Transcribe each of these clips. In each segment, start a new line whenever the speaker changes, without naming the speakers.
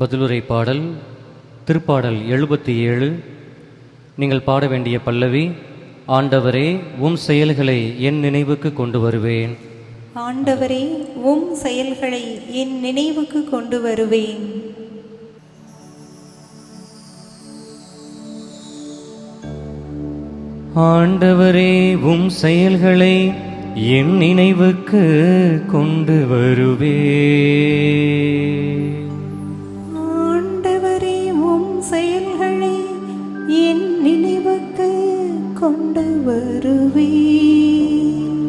பதிலுரை பாடல் திருப்பாடல் எழுபத்தி ஏழு. நீங்கள் பாட வேண்டிய பல்லவி ஆண்டவரே உம் செயல்களை என் நினைவுக்கு கொண்டு வருவேன்.
ஆண்டவரே உம் செயல்களை என் நினைவுக்கு கொண்டு வருவேன்.
ஆண்டவரே உம் செயல்களை என் நினைவுக்கு கொண்டு வருவே.
வருவேன்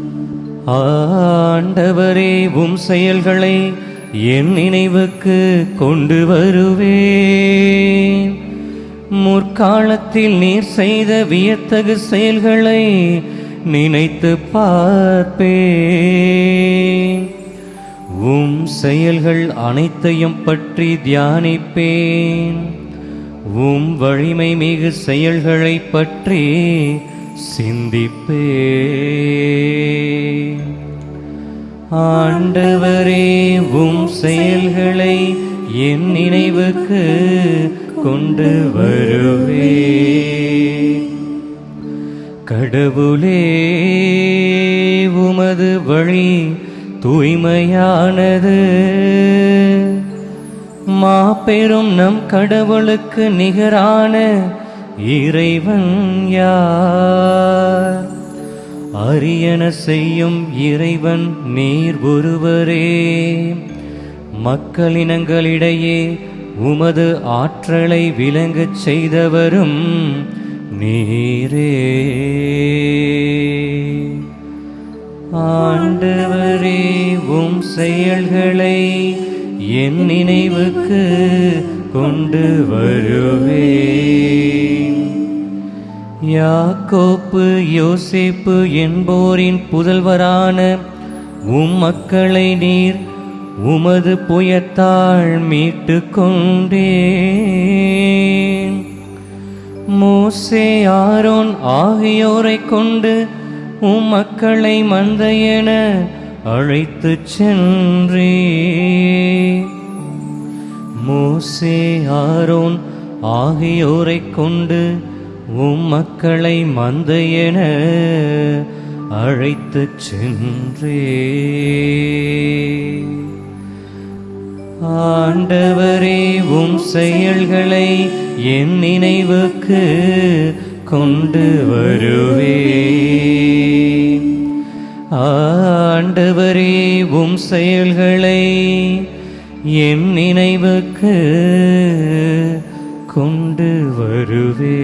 ஆண்டவரே உம் செயல்களை என் நினைவுக்கு கொண்டு வருவே. முற்காலத்தில் நீர் செய்த வியத்தகு செயல்களை நினைத்து பார்ப்பேன் உம் செயல்கள் அனைத்தையும் பற்றி தியானிப்பேன். உம் வலிமை மிகு செயல்களை பற்றி சிந்திப்பே ஆண்டவரே உம் செயல்களை என் நினைவுக்கு கொண்டு வருவே. கடவுளே உமது வழி தூய்மையானது. மாபெரும் நம் கடவுளுக்கு நிகரான இறைவன் யார்? அரியன செய்யும் இறைவன் நீர் ஒருவரே. மக்களினங்களிடையே உமது ஆற்றலை விளங்கச் செய்தவரும் நீரே. ஆண்டவரே உம் செயல்களை என் நினைவுக்கு கொண்டு வருவேன். யாக்கோப்பு யோசேப்பு என்போரின் புதல்வரான உம் மக்களை நீர் உமது புயத்தாள் மீட்டு கொண்டேன் மோசே ஆரோன் ஆகியோரை கொண்டு உம் மக்களை மந்தையென அழைத்துச் சென்றே மோசே ஆரோன் ஆகியோரை கொண்டு உம் மக்களை மந்தையென அழைத்துச் சென்றே. ஆண்டவரே உம் செயல்களை என் நினைவுக்கு கொண்டு வருவே. ஆண்டவரே உம் செயல்களை என் நினைவுக்கு கொண்டு வருவே.